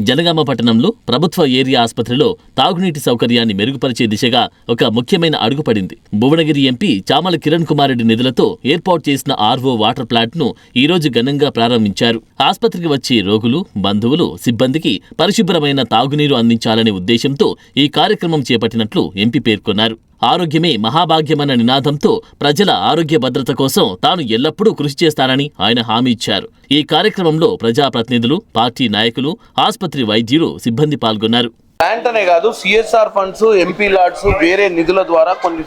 జనగామ పట్టణంలో ప్రభుత్వ ఏరియా ఆసుపత్రిలో తాగునీటి సౌకర్యాన్ని మెరుగుపరిచే దిశగా ఒక ముఖ్యమైన అడుగు పడింది. భువనగిరి ఎంపీ చామల కిరణ్ కుమార్ రెడ్డి నిధులతో ఏర్పాటు చేసిన ఆర్వో వాటర్ ప్లాంట్ను ఈ రోజు ఘనంగా ప్రారంభించారు. ఆసుపత్రికి వచ్చే రోగులు బంధువులు సిబ్బందికి పరిశుభ్రమైన తాగునీరు అందించాలనే ఉద్దేశంతో ఈ కార్యక్రమం చేపట్టినట్లు ఎంపీ పేర్కొన్నారు. ఆరోగ్యమే మహాభాగ్యమన్న నినాదంతో ప్రజల ఆరోగ్య భద్రత కోసం తాను ఎల్లప్పుడూ కృషి చేస్తానని ఆయన హామీ ఇచ్చారు. ఈ కార్యక్రమంలో ప్రజాప్రతినిధులు పార్టీ నాయకులు ఆసుపత్రి వైద్యులు సిబ్బంది పాల్గొన్నారు. ప్లాంట్ అనే కాదు సిఎస్ఆర్ ఫండ్స్ ఎంపీ లాడ్స్ వేరే నిధుల ద్వారా కొన్ని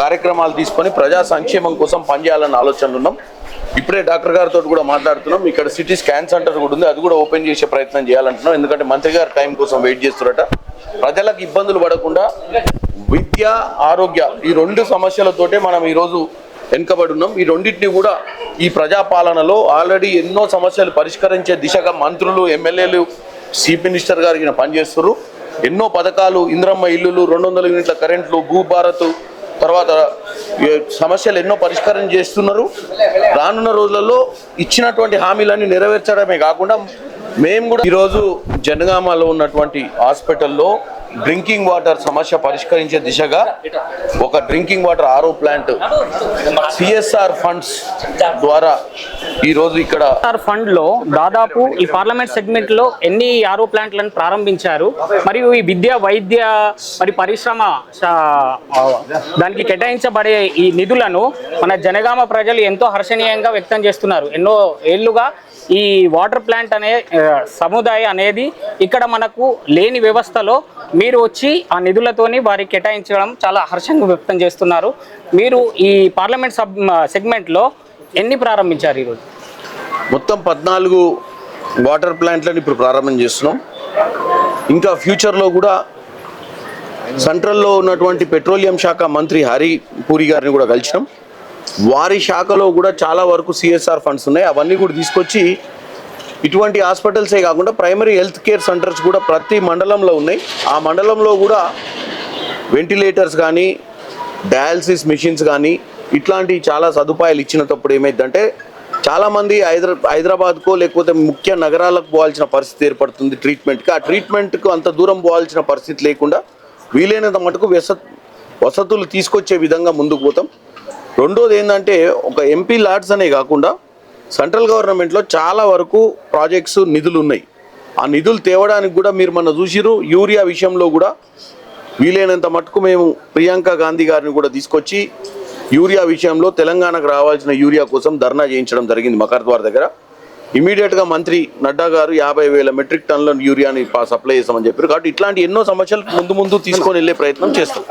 కార్యక్రమాలు తీసుకొని ప్రజా సంక్షేమం కోసం పనిచేయాలన్న ఆలోచనలు ఉన్నాం. ఇప్పుడే డాక్టర్ గారితో కూడా మాట్లాడుతున్నాం. ఇక్కడ సిటీ స్కాన్ సెంటర్ కూడా ఉంది. అది కూడా ఓపెన్ చేసే ప్రయత్నం చేయాలంటున్నాం. ఎందుకంటే మంత్రి గారు టైం కోసం వెయిట్ చేస్తున్నట ప్రజలకు ఇబ్బందులు పడకుండా విద్య ఆరోగ్య ఈ రెండు సమస్యలతోటే మనం ఈరోజు వెనుకబడి ఉన్నాం. ఈ రెండింటిని కూడా ఈ ప్రజాపాలనలో ఆల్రెడీ ఎన్నో సమస్యలు పరిష్కరించే దిశగా మంత్రులు ఎమ్మెల్యేలు చీఫ్ మినిస్టర్ గారు ఈయన ఎన్నో పథకాలు ఇంద్రమ్మ ఇల్లులు రెండు వందల యూనిట్ల కరెంట్లు భూభారత్ తర్వాత సమస్యలు ఎన్నో పరిష్కారం చేస్తున్నారు. రానున్న రోజులలో ఇచ్చినటువంటి హామీలన్నీ నెరవేర్చడమే కాకుండా మేము కూడా ఈరోజు జనగామలో ఉన్నటువంటి హాస్పిటల్లో డ్రింకింగ్ వాటర్ సమస్య పరిష్కరించే దిశగా ఒక drinking water RO plant CSR funds ద్వారా ఈరోజు ఇక్కడ ఫండ్లో దాదాపు ఈ పార్లమెంట్ సెగ్మెంట్లో ఎన్ని ఆరో ప్లాంట్లను ప్రారంభించారు. మరియు ఈ విద్య వైద్య మరి పరిశ్రమ దానికి కేటాయించబడే ఈ నిధులను మన జనగామ ప్రజలు ఎంతో హర్షణీయంగా వ్యక్తం చేస్తున్నారు. ఎన్నో ఏళ్ళుగా ఈ వాటర్ ప్లాంట్ అనే సముదాయం సముదాయ అనేది ఇక్కడ మనకు లేని వ్యవస్థలో మీరు వచ్చి ఆ నిధులతోని వారికి కేటాయించడం చాలా హర్షంగా వ్యక్తం చేస్తున్నారు. మీరు ఈ పార్లమెంట్ సబ్ సెగ్మెంట్లో ఎన్ని ప్రారంభించారు ఈరోజు? మొత్తం పద్నాలుగు వాటర్ ప్లాంట్లను ఇప్పుడు ప్రారంభం చేస్తున్నాం. ఇంకా ఫ్యూచర్లో కూడా సెంట్రల్లో ఉన్నటువంటి పెట్రోలియం శాఖ మంత్రి హరి పూరి గారిని కూడా కలిసినాం. వారి శాఖలో కూడా చాలా వరకు సిఎస్ఆర్ ఫండ్స్ ఉన్నాయి. అవన్నీ కూడా తీసుకొచ్చి ఇటువంటి హాస్పిటల్సే కాకుండా ప్రైమరీ హెల్త్ కేర్ సెంటర్స్ కూడా ప్రతి మండలంలో ఉన్నాయి. ఆ మండలంలో కూడా వెంటిలేటర్స్ కానీ డయాలసిస్ మిషన్స్ కానీ ఇట్లాంటి చాలా సదుపాయాలు ఇచ్చినప్పుడు ఏమైందంటే చాలామంది హైదరా హైదరాబాద్కో లేకపోతే ముఖ్య నగరాలకు పోవాల్సిన పరిస్థితి ఏర్పడుతుంది ట్రీట్మెంట్కి. ఆ ట్రీట్మెంట్కు అంత దూరం పోవాల్సిన పరిస్థితి లేకుండా వీలైనంత మటుకు వస వసతులు తీసుకొచ్చే విధంగా ముందుకు పోతాం. రెండోది ఏంటంటే ఒక ఎంపీ లాడ్స్ అనే కాకుండా సెంట్రల్ గవర్నమెంట్లో చాలా వరకు ప్రాజెక్ట్స్ నిధులు ఉన్నాయి. ఆ నిధులు తేవడానికి కూడా మీరు మన చూసిరు యూరియా విషయంలో కూడా వీలైనంత మటుకు మేము ప్రియాంక గాంధీ గారిని కూడా తీసుకొచ్చి యూరియా విషయంలో తెలంగాణకు రావాల్సిన యూరియా కోసం ధర్నా చేయించడం జరిగింది మకర్ద్వార్ దగ్గర. ఇమీడియట్గా మంత్రి నడ్డా గారు యాభై వేల మెట్రిక్ టన్నుల యూరియాని సప్లై చేస్తామని చెప్పారు. కాబట్టి ఇట్లాంటి ఎన్నో సమస్యలు ముందు ముందు తీసుకొని వెళ్ళే ప్రయత్నం చేస్తాం.